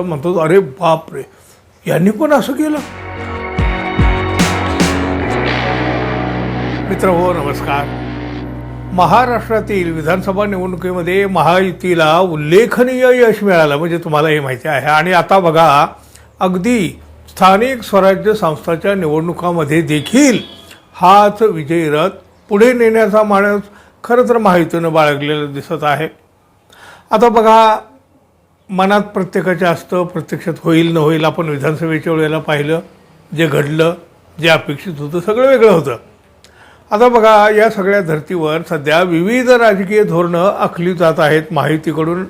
तर म्हणतो अरे बाप रे. यांनी पण असं केलं. मित्र हो नमस्कार. महाराष्ट्रातील विधानसभा निवडणुकीमध्ये महायुतीला उल्लेखनीय यश मिळालं म्हणजे तुम्हाला हे माहिती आहे. आणि आता बघा अगदी स्थानिक स्वराज्य संस्थाच्या निवडणुकामध्ये देखील हाच विजयी रथ पुढे नेण्याचा माणूस खरं तर महायुतीनं बाळगलेला दिसत आहे. आता बघा मनात प्रत्येकाच्या असतं प्रत्यक्षात होईल न होईल आपण विधानसभेच्या वेळेला पाहिलं जे घडलं जे अपेक्षित होतं सगळं वेगळं होतं. आता बघा या सगळ्या धर्तीवर सध्या विविध राजकीय धोरणं आखली जात आहेत माहितीकडून.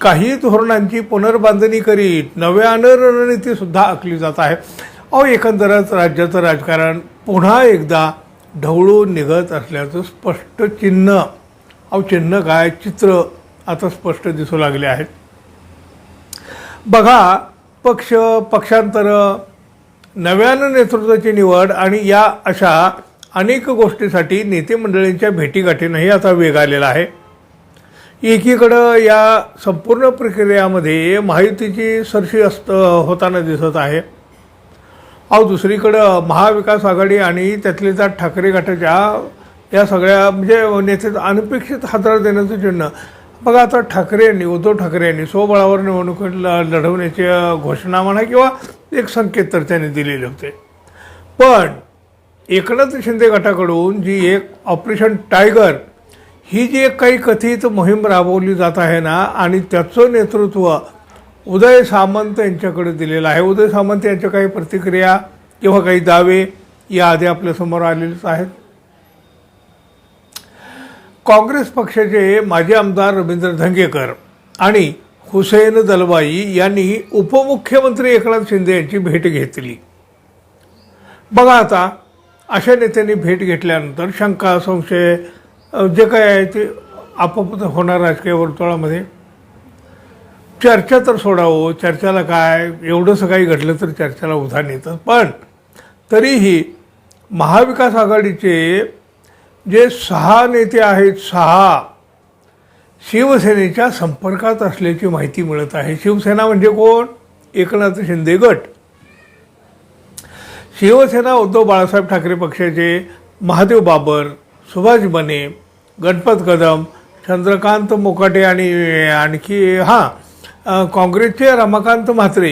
काही धोरणांची पुनर्बांधणी करीत नव्यानं रणनीतीसुद्धा आखली जात आहे. अहो एकंदरच राज्याचं राजकारण पुन्हा एकदा ढवळून निघत असल्याचं स्पष्ट चिन्ह. अहो चिन्ह काय? चित्र. आता स्पष्ट दिसू लागले आहेत. बघा पक्ष पक्षांतर नव्यानं नेतृत्वाची निवड आणि या अशा अनेक गोष्टीसाठी नेतेमंडळींच्या भेटीगाठींनाही आता वेग आलेला आहे. एकीकडं या संपूर्ण प्रक्रियामध्ये माहितीची सरशी असत होताना दिसत आहे. अहो दुसरीकडं महाविकास आघाडी आणि त्यातले त्या ठाकरे गटाच्या या सगळ्या म्हणजे नेते अनपेक्षित हाताळ देण्याचं चिन्ह. बघा आता ठाकरे यांनी उद्धव ठाकरे यांनी स्वबळावर निवडणूक ल- लढवण्याची घोषणा म्हणा किंवा एक संकेत तर त्यांनी दिलेले होते. पण एकनाथ शिंदे गटाकडून जी एक ऑपरेशन टायगर ही जी एक काही कथित मोहीम राबवली जात आहे ना आणि त्याचं नेतृत्व उदय सामंत यांच्याकडे दिलेलं आहे. उदय सामंत यांच्या काही प्रतिक्रिया किंवा काही दावे या आधी आपल्यासमोर आलेलेच आहेत. काँग्रेस पक्षाचे माजी आमदार रवींद्र धंगेकर आणि हुसेन दलवाई यांनी उपमुख्यमंत्री एकनाथ शिंदे यांची भेट घेतली. बघा आता अशा नेत्यांनी भेट घेतल्यानंतर शंका संशय जे काय आहे ते आपोआप होणार राजकीय वर्तुळामध्ये. चर्चा तर सोडावं चर्चेला काय एवढंसं काही घडलं तर चर्चेला उधाण येतं. पण तरीही महाविकास आघाडीचे जे सहा नेते आहेत सहा शिवसेनेच्या संपर्कात असल्याची माहिती मिळत आहे. शिवसेना म्हणजे कोण? एकनाथ शिंदे गट. शिवसेना उद्धव बाळासाहेब ठाकरे पक्षाचे महादेव बाबर सुभाष बने गणपत कदम चंद्रकांत मोकाटे आणि आणखी हां काँग्रेसचे रमाकांत म्हात्रे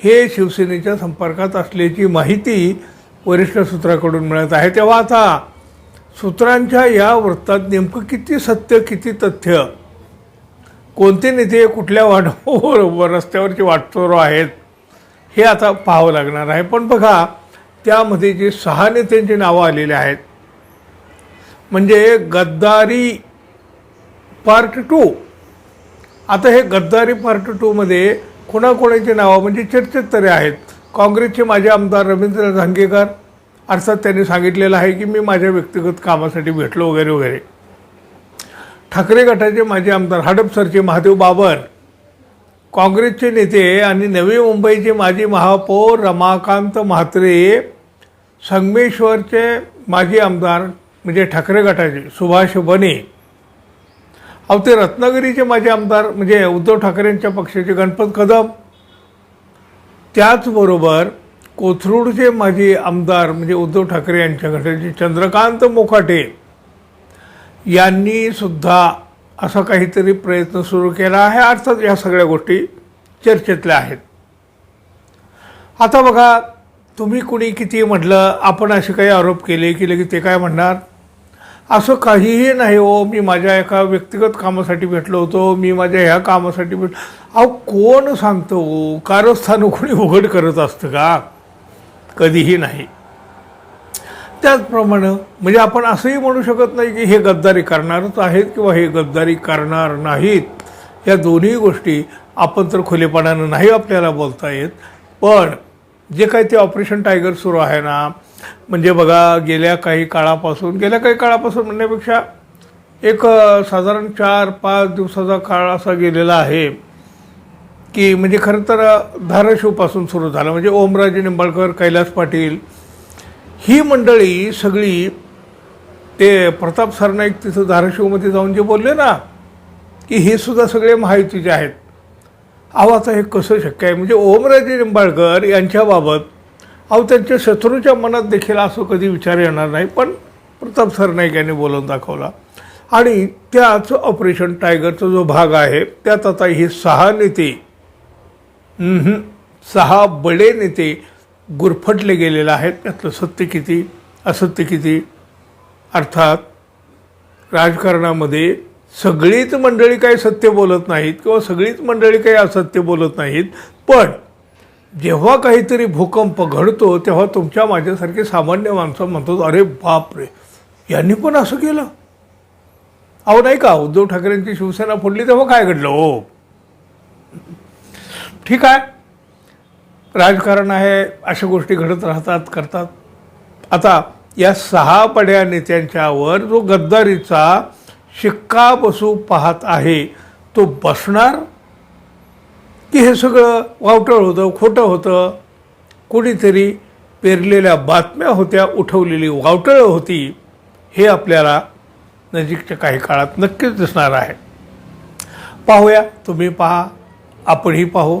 हे शिवसेनेच्या संपर्कात असल्याची माहिती वरिष्ठ सूत्राकडून मिळत आहे. तेव्हा आता सूत्रांच्या या वृत्तात नेमकं किती सत्य किती तथ्य? कोणते नेते कुठल्या वाट रस्त्यावरचे वाटचोर आहेत? हे आता पाहावं लागणार आहे. पण बघा त्यामध्ये जे सहा नेत्यांची नावं आलेली आहेत म्हणजे गद्दारी पार्ट टू. आता हे गद्दारी पार्ट टूमध्ये कोणाकोणाची नावं म्हणजे चर्चेत तरी आहेत? काँग्रेसचे माजी आमदार रवींद्र झांगेकर अर्थात त्यांनी सांगितलेलं आहे की मी माझ्या व्यक्तिगत कामासाठी भेटलो वगैरे वगैरे. ठाकरे गटाचे माजी आमदार हडपसरचे महादेव बाबर काँग्रेसचे नेते आणि नवी मुंबईचे माजी महापौर रमाकांत म्हात्रे संगमेश्वरचे माजी आमदार म्हणजे ठाकरे गटाचे सुभाष बने. अहो ते रत्नागिरीचे माजी आमदार म्हणजे उद्धव ठाकरेंच्या पक्षाचे गणपत कदम. त्याचबरोबर कोथरूडचे माजी आमदार म्हणजे उद्धव ठाकरे यांच्या गटाचे चंद्रकांत मोकाटे यांनी सुद्धा असा काहीतरी प्रयत्न सुरू केला आहे. अर्थात या सगळ्या गोष्टी चर्चेतल्या आहेत. आता बघा तुम्ही कुणी किती म्हटलं आपण असे काही आरोप केले की लगेच ते काय म्हणणार? असं काहीही नाही हो. मी माझ्या एका व्यक्तिगत कामासाठी भेटलो होतो. मी माझ्या ह्या कामासाठी भेट अहो कोण सांगतो हो? कारस्थान कोणी उघड करत असतं का? कधीही नाही. त्याचप्रमाणे म्हणजे आपण असंही म्हणू शकत नाही की हे गद्दारी करणारच आहेत किंवा हे गद्दारी करणार नाहीत. या दोन्ही गोष्टी आपण तर खुलेपणानं नाही आपल्याला बोलता येत. पण जे काही ते ऑपरेशन टायगर सुरू आहे ना म्हणजे बघा गेल्या काही काळापासून गेल्या काही काळापासून म्हणण्यापेक्षा एक साधारण चार पाच दिवसाचा काळ असा गेलेला आहे. की म्हणजे खरं तर धाराशिवपासून सुरू झालं. म्हणजे ओमराजे निंबाळकर कैलास पाटील ही मंडळी सगळी ते प्रताप सरनाईक तिथं धाराशिवमध्ये जाऊन जे बोलले ना की हे सुद्धा सगळे महायुतीचे आहेत. अहो आता हे कसं शक्य आहे? म्हणजे ओमराजे निंबाळकर यांच्याबाबत अहो त्यांच्या शत्रूच्या मनात देखील असं कधी विचार येणार नाही पण प्रताप सरनाईक यांनी बोलून दाखवला. आणि त्याच ऑपरेशन टायगरचा जो भाग आहे त्यात आता हे सहा नेते सहा बडे नेते गुरफटले गेलेले आहेत. त्यातलं सत्य किती असत्य किती? अर्थात राजकारणामध्ये सगळीच मंडळी काही सत्य बोलत नाहीत किंवा सगळीच मंडळी काही असत्य बोलत नाहीत. पण जेव्हा काहीतरी भूकंप घडतो तेव्हा तुमच्या माझ्यासारखे सामान्य माणसं म्हणतात अरे बापरे यांनी पण असं केलं? अहो नाही का? उद्धव ठाकरेंची शिवसेना फोडली तेव्हा काय घडलं? हो. ठीक आहे. राजकारण आहे अशा गोष्टी घडत राहतात करतात. आता या सहा पड्या नेत्यांच्यावर जो गद्दारीचा शिक्का बसू पाहत आहे तो बसणार? की हे सगळं वावटळ होतं खोटं होतं? कोणीतरी पेरलेल्या बातम्या होत्या उठवलेली वावटळं होती हे आपल्याला नजीकच्या काही काळात नक्कीच दिसणार आहे. पाहूया तुम्ही पहा आपणही पाहू.